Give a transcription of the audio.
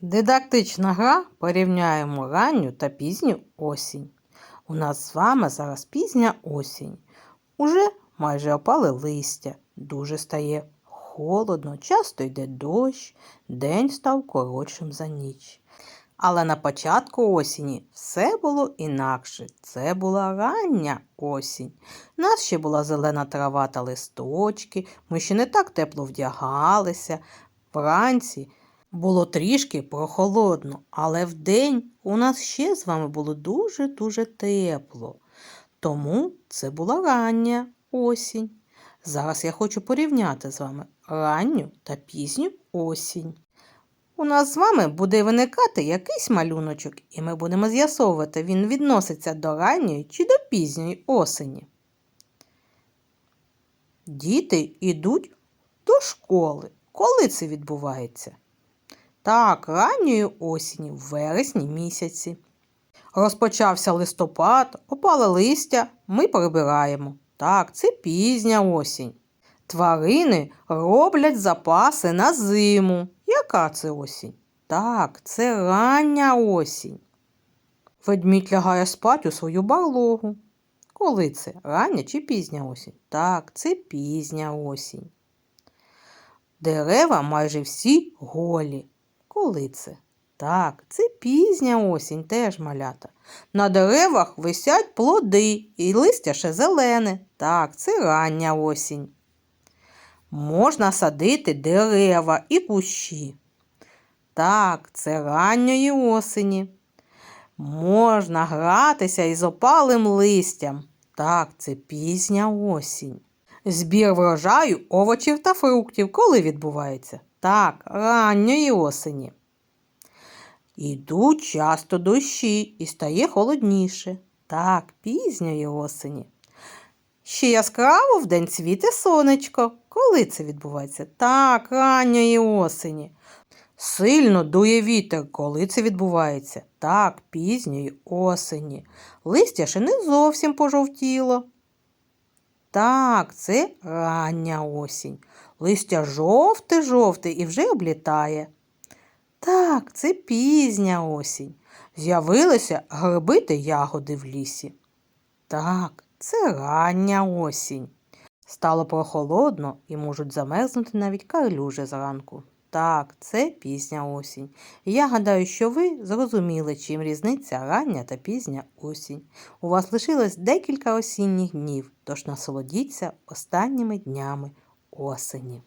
Дидактична гра порівняємо ранню та пізню осінь. У нас з вами зараз пізня осінь. Уже майже опали листя, дуже стає холодно, часто йде дощ, день став коротшим за ніч. Але на початку осені все було інакше. Це була рання осінь. У нас ще була зелена трава та листочки, ми ще не так тепло вдягалися. Вранці було трішки прохолодно, але вдень у нас ще з вами було дуже-дуже тепло. Тому це була рання осінь. Зараз я хочу порівняти з вами ранню та пізню осінь. У нас з вами буде виникати якийсь малюночок, і ми будемо з'ясовувати, він відноситься до ранньої чи до пізньої осені. Діти йдуть до школи. Коли це відбувається? Так, ранньої осені, в вересні місяці. Розпочався листопад, опале листя, ми прибираємо. Так, це пізня осінь. Тварини роблять запаси на зиму. Яка це осінь? Так, це рання осінь. Ведмідь лягає спать у свою барлогу. Коли це? Рання чи пізня осінь? Так, це пізня осінь. Дерева майже всі голі. Коли це? Так, це пізня осінь, теж малята. На деревах висять плоди і листя ще зелене. Так, це рання осінь. Можна садити дерева і кущі. Так, це ранньої осені. Можна гратися із опалим листям. Так, це пізня осінь. Збір врожаю овочів та фруктів коли відбувається? Так, ранньої осені. Ідуть часто дощі і стає холодніше. Так, пізньої осені. Ще яскраво вдень світе сонечко. Коли це відбувається? Так, ранньої осені. Сильно дує вітер, коли це відбувається? Так, пізньої осені. Листя ще не зовсім пожовтіло. Так, це рання осінь. Листя жовте-жовте і вже облітає. Так, це пізня осінь. З'явилися гриби та ягоди в лісі. Так, це рання осінь. Стало прохолодно і можуть замерзнути навіть карлюжі зранку. Так, це пізня осінь. Я гадаю, що ви зрозуміли, чим різниця рання та пізня осінь. У вас лишилось декілька осінніх днів, тож насолодіться останніми днями осені.